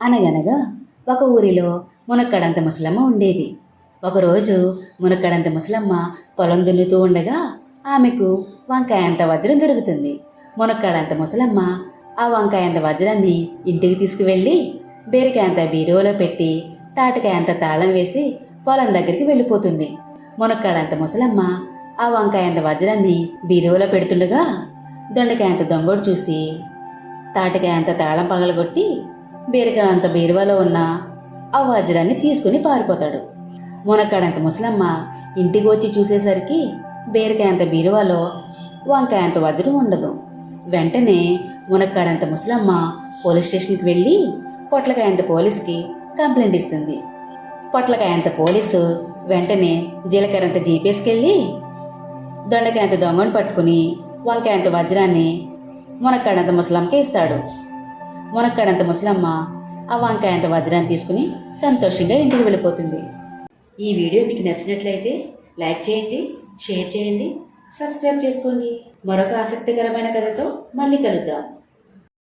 అనగనగా ఒక ఊరిలో మునక్కడంత ముసలమ్మ ఉండేది. ఒకరోజు మునక్కడంత ముసలమ్మ పొలం దున్నుతూ ఉండగా ఆమెకు వంకాయంత వజ్రం దొరుకుతుంది. మునక్కడంత ముసలమ్మ ఆ వంకాయంత వజ్రాన్ని ఇంటికి తీసుకువెళ్ళి బీరకాయంత బీరువలో పెట్టి తాటకాయంత తాళం వేసి పొలం దగ్గరికి వెళ్ళిపోతుంది. మునక్కాడంత ముసలమ్మ ఆ వంకాయంత వజ్రాన్ని బీరువలో పెడుతుండగా దొండకాయంత దొంగోడు చూసి తాటకాయంత తాళం పగలగొట్టి బీరకాయంత బీరువాలో ఉన్న ఆ వజ్రాన్ని తీసుకుని పారిపోతాడు. మునక్కాడంత ముసలమ్మ ఇంటికి వచ్చి చూసేసరికి బీరకాయంత బీరువాలో వంకాయంత వజ్రం ఉండదు. వెంటనే మునక్కాడంత ముసలమ్మ పోలీస్ స్టేషన్కి వెళ్ళి పొట్లకాయంత పోలీస్కి కంప్లైంట్ ఇస్తుంది. పొట్లకాయంత పోలీసు వెంటనే జీలకర్రంత జీపేసుకెళ్ళి దొండకాయంత దొంగను పట్టుకుని వంకాయంత వజ్రాన్ని మునక్కాడంత ముసలమ్మకి ఇస్తాడు. మునక్కాడంత ముసలమ్మ ఆ వంకాయంత వజ్రాన్ని తీసుకుని సంతోషంగా ఇంటికి వెళ్ళిపోతుంది. ఈ వీడియో మీకు నచ్చినట్లయితే లైక్ చేయండి షేర్ చేయండి సబ్స్క్రైబ్ చేసుకోండి. మరొక ఆసక్తికరమైన కథతో మళ్ళీ కలుద్దాం.